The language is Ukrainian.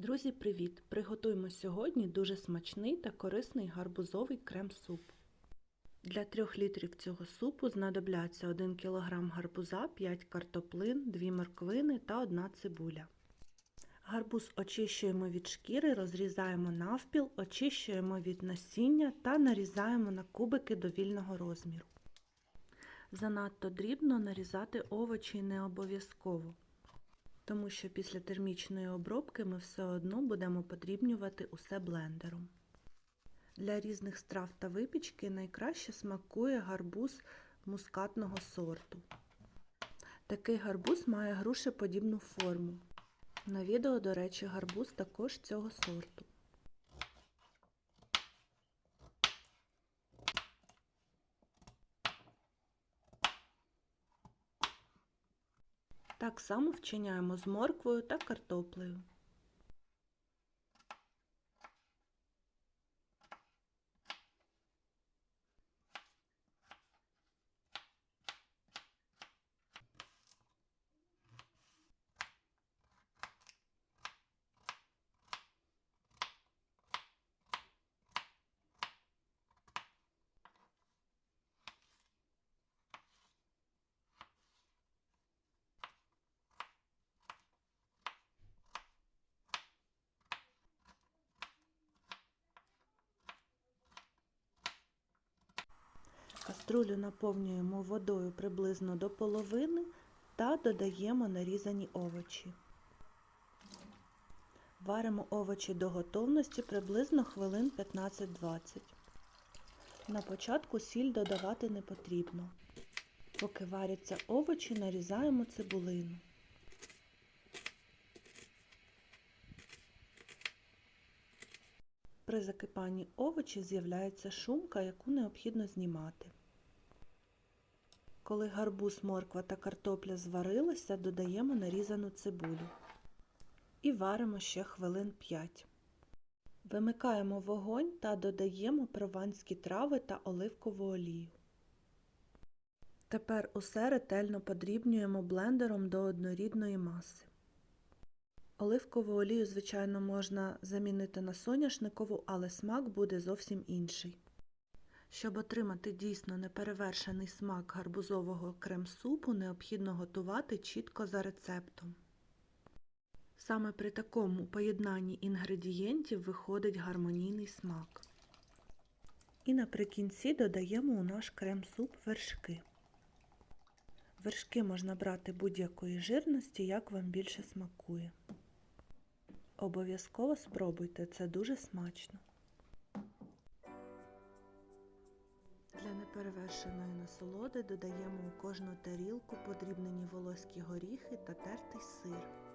Друзі, привіт! Приготуємо сьогодні дуже смачний та корисний гарбузовий крем-суп. Для 3 літрів цього супу знадобляться 1 кг гарбуза, 5 картоплин, 2 морквини та 1 цибуля. Гарбуз очищуємо від шкіри, розрізаємо навпіл, очищуємо від насіння та нарізаємо на кубики довільного розміру. Занадто дрібно нарізати овочі не обов'язково тому що після термічної обробки ми все одно будемо подрібнювати усе блендером. Для різних страв та випічки найкраще смакує гарбуз мускатного сорту. Такий гарбуз має грушеподібну форму. На відео, до речі, гарбуз також цього сорту. Так само вчиняємо з морквою та картоплею. Каструлю наповнюємо водою приблизно до половини та додаємо нарізані овочі. Варимо овочі до готовності приблизно хвилин 15-20. На початку сіль додавати не потрібно. Поки варяться овочі, нарізаємо цибулину. При закипанні овочів з'являється шумка, яку необхідно знімати. Коли гарбуз, морква та картопля зварилися, додаємо нарізану цибулю і варимо ще хвилин 5. Вимикаємо вогонь та додаємо прованські трави та оливкову олію. Тепер усе ретельно подрібнюємо блендером до однорідної маси. Оливкову олію, звичайно, можна замінити на соняшникову, але смак буде зовсім інший. Щоб отримати дійсно неперевершений смак гарбузового крем-супу, необхідно готувати чітко за рецептом. Саме при такому поєднанні інгредієнтів виходить гармонійний смак. І наприкінці додаємо у наш крем-суп вершки. Вершки можна брати будь-якої жирності, як вам більше смакує. Обов'язково спробуйте, це дуже смачно. Неперевершеної насолоди додаємо у кожну тарілку подрібнені волоські горіхи та тертий сир.